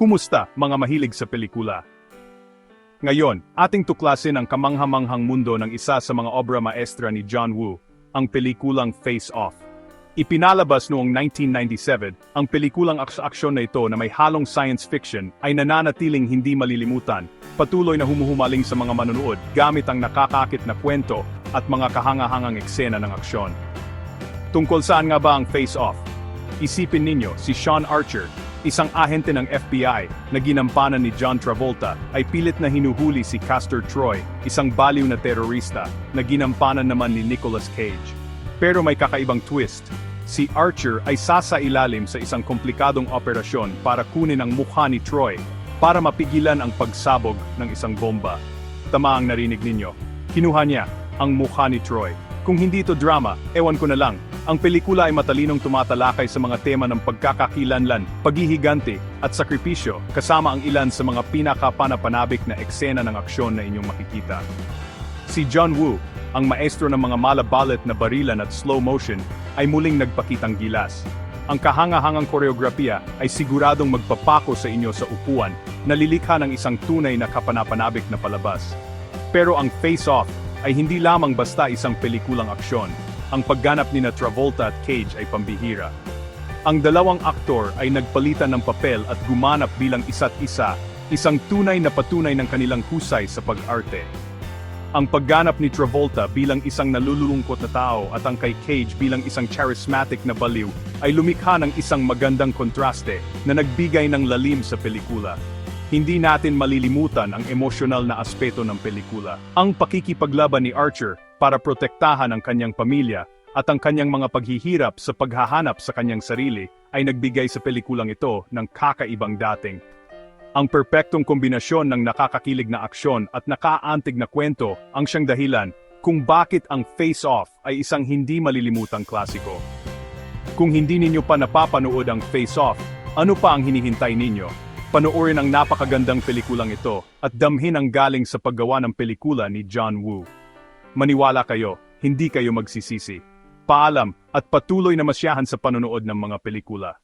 Kumusta, mga mahilig sa pelikula? Ngayon, ating tuklasin ang kamanghamanghang mundo ng isa sa mga obra maestra ni John Woo, ang pelikulang Face Off. Ipinalabas noong 1997, ang pelikulang aks-aksyon na ito na may halong science fiction ay nananatiling hindi malilimutan, patuloy na humuhumaling sa mga manonood gamit ang nakakakit na kwento at mga kahangahangang eksena ng aksyon. Tungkol saan nga ba ang Face Off? Isipin ninyo, si Sean Archer, isang ahente ng FBI na ginampanan ni John Travolta, ay pilit na hinuhuli si Castor Troy, isang baliw na terorista, na ginampanan naman ni Nicolas Cage. Pero may kakaibang twist. Si Archer ay sasailalim sa isang komplikadong operasyon para kunin ang mukha ni Troy para mapigilan ang pagsabog ng isang bomba. Tama ang narinig ninyo. Kinuha niya ang mukha ni Troy. Kung hindi ito drama, ewan ko na lang. Ang pelikula ay matalinong tumatalakay sa mga tema ng pagkakakilanlan, paghihiganti, at sakripisyo, kasama ang ilan sa mga pinakapanapanabik na eksena ng aksyon na inyong makikita. Si John Woo, ang maestro ng mga malabalit na barilan at slow motion, ay muling nagpakitang gilas. Ang kahangahangang koreografiya ay siguradong magpapako sa inyo sa upuan, na lilikha ng isang tunay na kapanapanabik na palabas. Pero ang Face Off ay hindi lamang basta isang pelikulang aksyon. Ang pagganap ni na Travolta at Cage ay pambihira. Ang dalawang aktor ay nagpalitan ng papel at gumanap bilang isa't isa, isang tunay na patunay ng kanilang husay sa pag-arte. Ang pagganap ni Travolta bilang isang nalululungkot na tao at ang kay Cage bilang isang charismatic na baliw ay lumikha ng isang magandang kontraste na nagbigay ng lalim sa pelikula. Hindi natin malilimutan ang emosyonal na aspeto ng pelikula. Ang pakikipaglaban ni Archer para protektahan ang kanyang pamilya at ang kanyang mga paghihirap sa paghahanap sa kanyang sarili ay nagbigay sa pelikulang ito ng kakaibang dating. Ang perpektong kombinasyon ng nakakakilig na aksyon at nakaantig na kwento ang siyang dahilan kung bakit ang Face Off ay isang hindi malilimutang klasiko. Kung hindi ninyo pa napapanood ang Face Off, ano pa ang hinihintay ninyo? Panoorin ang napakagandang pelikulang ito at damhin ang galing sa paggawa ng pelikula ni John Woo. Maniwala kayo, hindi kayo magsisisi. Paalam at patuloy na masyahan sa panonood ng mga pelikula.